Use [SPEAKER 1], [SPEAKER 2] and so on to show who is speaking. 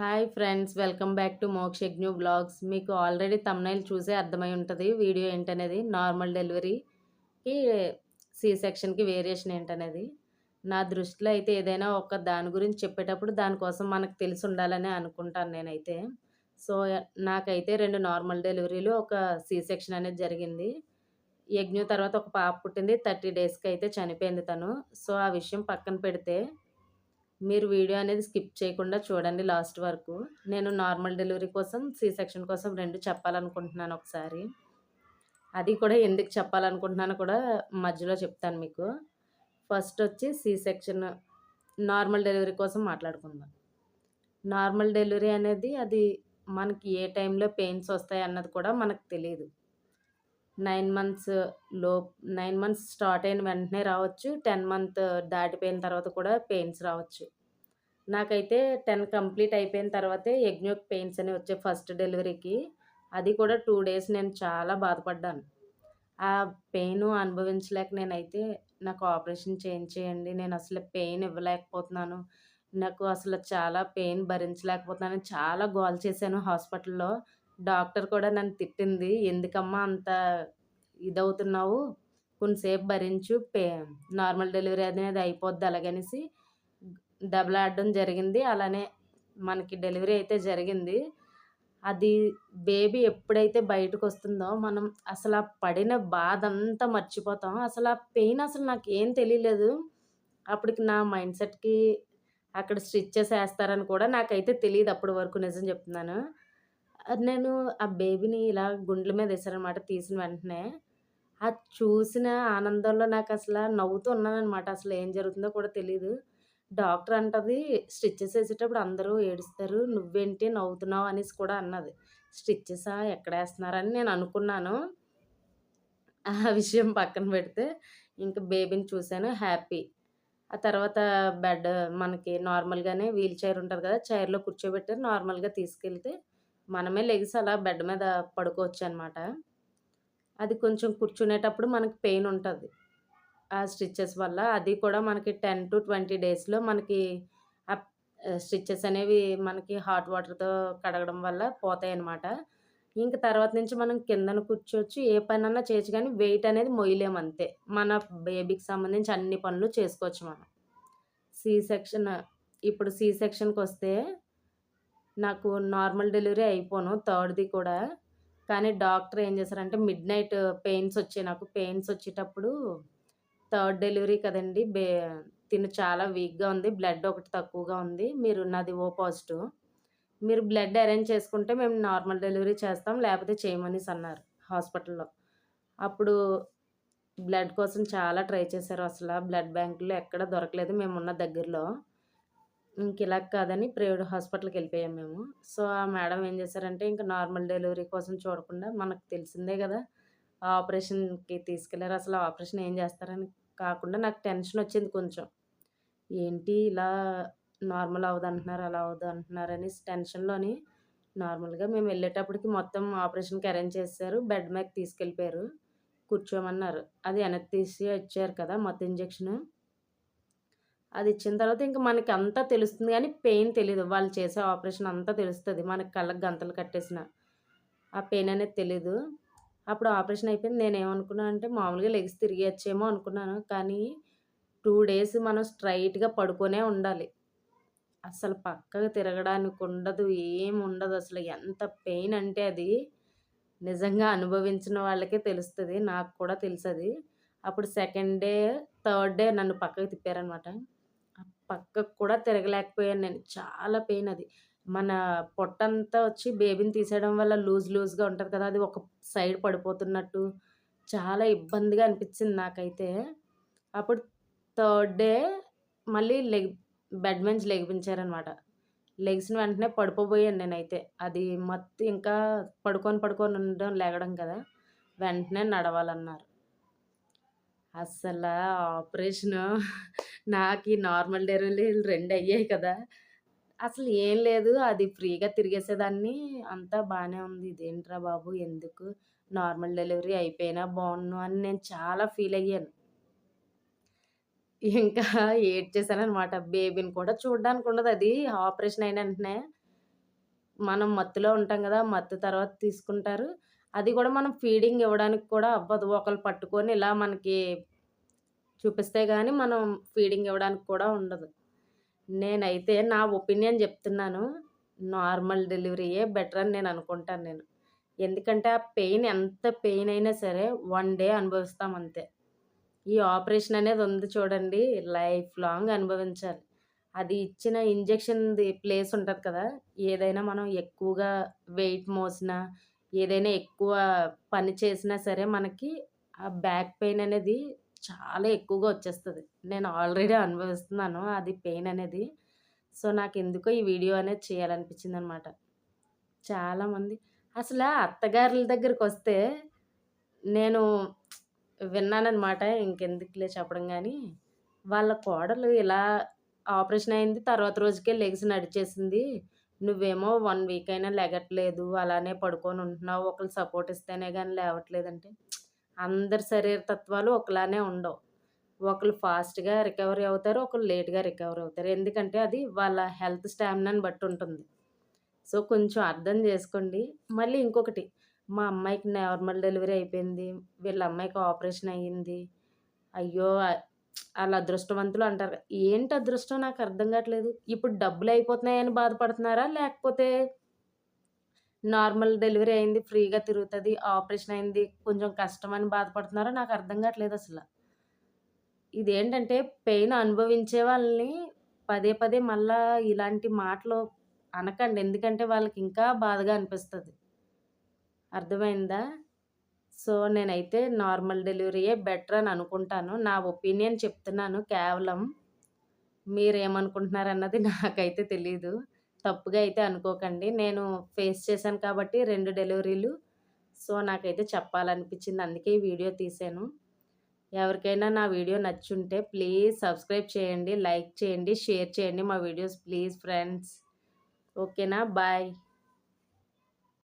[SPEAKER 1] Hi friends welcome back to Mokshagna vlogs మీకు already thumbnail చూసే అర్థమై ఉంటుంది. వీడియో ఏంటనేది? నార్మల్ డెలివరీకి సి సెక్షన్కి వేరియేషన్ ఏంటనేది? నా దృష్టిలో అయితే ఏదైనా ఒక దాని గురించి చెప్పేటప్పుడు దానికోసం మనకు తెలిసి ఉండాలని అనుకుంటాను నేనైతే. సో నాకైతే రెండు నార్మల్ డెలివరీలు ఒక సి సెక్షన్ అనేది జరిగింది. యజ్ఞ తర్వాత ఒక పాప పుట్టింది థర్టీ డేస్కి అయితే చనిపోయింది తను. సో ఆ విషయం పక్కన పెడితే మీరు వీడియో అనేది స్కిప్ చేయకుండా చూడండి లాస్ట్ వరకు. నేను నార్మల్ డెలివరీ కోసం సి సెక్షన్ కోసం రెండు చెప్పాలనుకుంటున్నాను ఒకసారి. అది కూడా ఎందుకు చెప్పాలనుకుంటున్నాను కూడా మధ్యలో చెప్తాను మీకు. ఫస్ట్ వచ్చి సి సెక్షన్ నార్మల్ డెలివరీ కోసం మాట్లాడుకుందాం. నార్మల్ డెలివరీ అనేది అది మనకి ఏ టైంలో పెయిన్స్ వస్తాయి అన్నది కూడా మనకు తెలియదు నైన్ మంత్స్లో నైన్ మంత్స్ స్టార్ట్ అయిన వెంటనే రావచ్చు. టెన్ మంత్ దాటిపోయిన తర్వాత కూడా పెయిన్స్ రావచ్చు. నాకైతే టెన్ కంప్లీట్ అయిపోయిన తర్వాతే యజ్ఞోక్ పెయిన్స్ అని వచ్చే ఫస్ట్ డెలివరీకి. అది కూడా టూ డేస్ నేను చాలా బాధపడ్డాను. ఆ పెయిన్ అనుభవించలేక నేనైతే నాకు ఆపరేషన్ చేయించేయండి నేను అసలు పెయిన్ ఇవ్వలేకపోతున్నాను. నాకు అసలు చాలా పెయిన్ భరించలేకపోతున్నాను. చాలా గోల్ చేశాను హాస్పిటల్లో. డాక్టర్ కూడా నన్ను తిట్టింది. ఎందుకమ్మా అంత ఇదవుతున్నావు? కొంతసేపు భరించు. పే నార్మల్ డెలివరీ అనేది అయిపోద్ది అలాగనేసి దెబ్బలాడడం జరిగింది. అలానే మనకి డెలివరీ అయితే జరిగింది. అది బేబీ ఎప్పుడైతే బయటకు వస్తుందో మనం అసలు ఆ పడిన బాధ అంతా మర్చిపోతాం. అసలు ఆ పెయిన్ అసలు నాకు ఏం తెలియలేదు. అప్పటికి నా మైండ్ సెట్కి అక్కడ స్టిచ్చెస్ వేస్తారని కూడా నాకైతే తెలియదు అప్పటి వరకు నిజం చెప్తున్నాను. నేను ఆ బేబీని ఇలా గుండెల మీద వేసారనమాట తీసిన వెంటనే. అది చూసిన ఆనందంలో నాకు అసలు నవ్వుతూ ఉన్నానమాట అసలు ఏం జరుగుతుందో కూడా తెలియదు డాక్టర్ అంటది స్టిచ్చెస్ వేసేటప్పుడు అందరూ ఏడుస్తారు. నువ్వేంటి నవ్వుతున్నావు? అనేసి కూడా అన్నది. స్టిచ్చెసా? ఎక్కడ వేస్తున్నారని నేను అనుకున్నాను. ఆ విషయం పక్కన పెడితే ఇంకా బేబీని చూశాను హ్యాపీ. ఆ తర్వాత బెడ్ మనకి నార్మల్గానే వీల్ చైర్ ఉంటుంది కదా చైర్లో కూర్చోబెట్టి నార్మల్గా తీసుకెళ్తే మనమే లెగిసి అలా బెడ్ మీద పడుకోవచ్చు అనమాట అది కొంచెం కూర్చునేటప్పుడు మనకి పెయిన్ ఉంటుంది. ఆ స్టిచ్చెస్ వల్ల అది కూడా మనకి టెన్ టు ట్వంటీ డేస్లో మనకి ఆ స్టిచ్చెస్ అనేవి మనకి హాట్ వాటర్తో కడగడం వల్ల పోతాయి అన్నమాట ఇంక తర్వాత నుంచి మనం కిందన కూర్చోవచ్చు ఏ పనన్నా చేయొచ్చు కానీ వెయిట్ అనేది మొయ్యలేము అంతే. మన బేబీకి సంబంధించి అన్ని పనులు చేసుకోవచ్చు మనం. సి సెక్షన్ ఇప్పుడు సి సెక్షన్కి వస్తే నాకు నార్మల్ డెలివరీ అయిపోను థర్డ్ది కూడా. కానీ డాక్టర్ ఏం చేశారంటే మిడ్ నైట్ పెయిన్స్ వచ్చాయి నాకు. పెయిన్స్ వచ్చేటప్పుడు థర్డ్ డెలివరీ కదండి బే తిను చాలా వీక్గా ఉంది బ్లడ్ ఒకటి తక్కువగా ఉంది. మీరు నాది ఓ పాజిటివ్. మీరు బ్లడ్ అరేంజ్ చేసుకుంటే మేము నార్మల్ డెలివరీ చేస్తాం లేకపోతే చేయమని అన్నారు హాస్పిటల్లో. అప్పుడు బ్లడ్ కోసం చాలా ట్రై చేశారు అసలు. బ్లడ్ బ్యాంకులో ఎక్కడ దొరకలేదు మేము ఉన్న దగ్గరలో. ఇంక ఇలా కాదని ప్రైవేట్ హాస్పిటల్కి వెళ్ళిపోయాం మేము. సో ఆ మేడం ఏం చేశారంటే ఇంకా నార్మల్ డెలివరీ కోసం చూడకుండా మనకు తెలిసిందే కదా ఆపరేషన్కి తీసుకెళ్ళారు అసలు ఆపరేషన్ ఏం చేస్తారని కాకుండా నాకు టెన్షన్ వచ్చింది కొంచెం. ఏంటి ఇలా నార్మల్ అవ్వదు అంటున్నారు అలా అవ్వదు అంటున్నారు అని టెన్షన్లోని నార్మల్గా మేము వెళ్ళేటప్పటికి మొత్తం ఆపరేషన్కి అరేంజ్ చేశారు. బెడ్ మీద తీసుకెళ్ళిపోయారు. కూర్చోమన్నారు. అది వెనక్కి తీసి వచ్చారు కదా మొత్తం ఇంజెక్షన్. అది ఇచ్చిన తర్వాత ఇంకా మనకి అంతా తెలుస్తుంది కానీ పెయిన్ తెలియదు వాళ్ళు చేసే ఆపరేషన్ అంతా తెలుస్తుంది. మనకి కళ్ళకి గంతలు కట్టేసిన ఆ పెయిన్ అనేది తెలీదు. అప్పుడు ఆపరేషన్ అయిపోయింది. నేను ఏమనుకున్నాను అంటే మామూలుగా లెగ్స్ తిరిగేచ్చేమో అనుకున్నాను. కానీ టూ డేస్ మనం స్ట్రైట్గా పడుకొనే ఉండాలి. అసలు పక్కగా తిరగడానికి ఉండదు. ఏం ఉండదు. అసలు ఎంత పెయిన్ అంటే అది నిజంగా అనుభవించిన వాళ్ళకే తెలుస్తుంది. నాకు కూడా తెలుసది. అప్పుడు సెకండ్ డే థర్డ్ డే నన్ను పక్కకు తిప్పారనమాట పక్కకు కూడా తిరగలేకపోయాను నేను. చాలా పెయిన్ అది. మన పొట్టంతా వచ్చి బేబీని తీసేయడం వల్ల లూజ్ లూజ్గా ఉంటుంది కదా అది ఒక సైడ్ పడిపోతున్నట్టు చాలా ఇబ్బందిగా అనిపించింది నాకైతే. అప్పుడు థర్డ్ డే మళ్ళీ లెగ్ బెడ్ మంచి లెగిపించారనమాట. లెగ్సిన వెంటనే పడిపోబోయాను నేనైతే. అది మత్తు ఇంకా పడుకొని పడుకొని ఉండడం లేగడం కదా వెంటనే నడవాలన్నారు. అస్సలు ఆపరేషను. నాకు ఈ నార్మల్ డెలివరీలు రెండు అయ్యాయి కదా. అసలు ఏం లేదు. అది ఫ్రీగా తిరిగేసేదాన్ని. అంతా బాగానే ఉంది. ఇదేంట్రా బాబు? ఎందుకు నార్మల్ డెలివరీ అయిపోయినా బాగున్ను అని నేను చాలా ఫీల్ అయ్యాను. ఇంకా ఏడ్ ఏడ్చేసాననమాట బేబీని కూడా చూడడానికి ఉండదు అది. ఆపరేషన్ అయిన వెంటనే మనం మత్తులో ఉంటాం కదా! మత్తు తర్వాత తీసుకుంటారు. అది కూడా మనం ఫీడింగ్ ఇవ్వడానికి కూడా అవ్వదు. ఒకళ్ళు పట్టుకొని ఇలా మనకి చూపిస్తే కానీ మనం ఫీడింగ్ ఇవ్వడానికి కూడా ఉండదు. నేనైతే నా ఒపీనియన్ చెప్తున్నాను. నార్మల్ డెలివరీయే బెటర్ అని నేను అనుకుంటాను నేను. ఎందుకంటే ఆ పెయిన్ ఎంత పెయిన్ అయినా సరే వన్ డే అనుభవిస్తాం అంతే. ఈ ఆపరేషన్ అనేది ఉంది చూడండి లైఫ్ లాంగ్ అనుభవించాలి. అది ఇచ్చిన ఇంజెక్షన్‌ది ప్లేస్ ఉంటుంది కదా! ఏదైనా మనం ఎక్కువగా వెయిట్ మోసినా, ఏదైనా ఎక్కువ పని చేసినా సరే మనకి ఆ బ్యాక్ పెయిన్ అనేది చాలా ఎక్కువగా వచ్చేస్తుంది నేను ఆల్రెడీ అనుభవిస్తున్నాను అది పెయిన్ అనేది. సో, నాకు ఎందుకో ఈ వీడియో అనేది చేయాలనిపించింది అనమాట చాలామంది అసలు అత్తగారుల దగ్గరకొస్తే నేను విన్నానమాట ఇంకెందుకులే చెప్పడం కానీ వాళ్ళ కోడలు ఇలా ఆపరేషన్ అయింది. తర్వాత రోజుకే లెగ్స్ నడిచేసింది. నువ్వేమో వన్ వీక్ అయినా లెగట్లేదు. అలానే పడుకొని ఉంటున్నావు. ఒకళ్ళు సపోర్ట్ ఇస్తేనే కానీ లేవట్లేదంటే, అందరి శరీర తత్వాలు ఒకలానే ఉండవు. ఒకళ్ళు ఫాస్ట్‌గా రికవరీ అవుతారు. ఒకళ్ళు లేట్‌గా రికవరీ అవుతారు. ఎందుకంటే అది వాళ్ళ హెల్త్ స్టామినాని బట్టి ఉంటుంది. సో, కొంచెం అర్థం చేసుకోండి. మళ్ళీ ఇంకొకటి మా అమ్మాయికి నార్మల్ డెలివరీ అయిపోయింది. వీళ్ళ అమ్మాయికి ఆపరేషన్ అయ్యింది. అయ్యో! వాళ్ళు అదృష్టవంతులు అంటారు. ఏంటి అదృష్టం నాకు అర్థం కావట్లేదు. ఇప్పుడు డబ్బులు అయిపోతున్నాయని బాధపడుతున్నారా? లేకపోతే నార్మల్ డెలివరీ అయింది. ఫ్రీగా తిరుగుతుంది ఆపరేషన్ అయింది. కొంచెం కష్టం అని బాధపడుతున్నారా? నాకు అర్థం కావట్లేదు అసలు ఇదేంటంటే పెయిన్ అనుభవించే వాళ్ళని పదే పదే మళ్ళా ఇలాంటి మాటలు అనకండి. ఎందుకంటే వాళ్ళకి ఇంకా బాధగా అనిపిస్తుంది అర్థమైందా? సో, నేనైతే నార్మల్ డెలివరీయే బెటర్ అని అనుకుంటాను. నా ఒపీనియన్ చెప్తున్నాను కేవలం. మీరేమనుకుంటున్నారన్నది నాకైతే తెలీదు. తప్పుగా అయితే అనుకోకండి. నేను ఫేస్ చేశాను కాబట్టి రెండు డెలివరీలు. సో, నాకైతే చెప్పాలనిపించింది. అందుకే ఈ వీడియో తీశాను. ఎవరికైనా నా వీడియో నచ్చుంటే ప్లీజ్ సబ్స్క్రైబ్ చేయండి. లైక్ చేయండి. షేర్ చేయండి మా వీడియోస్ ప్లీజ్ ఫ్రెండ్స్. ఓకేనా? బాయ్.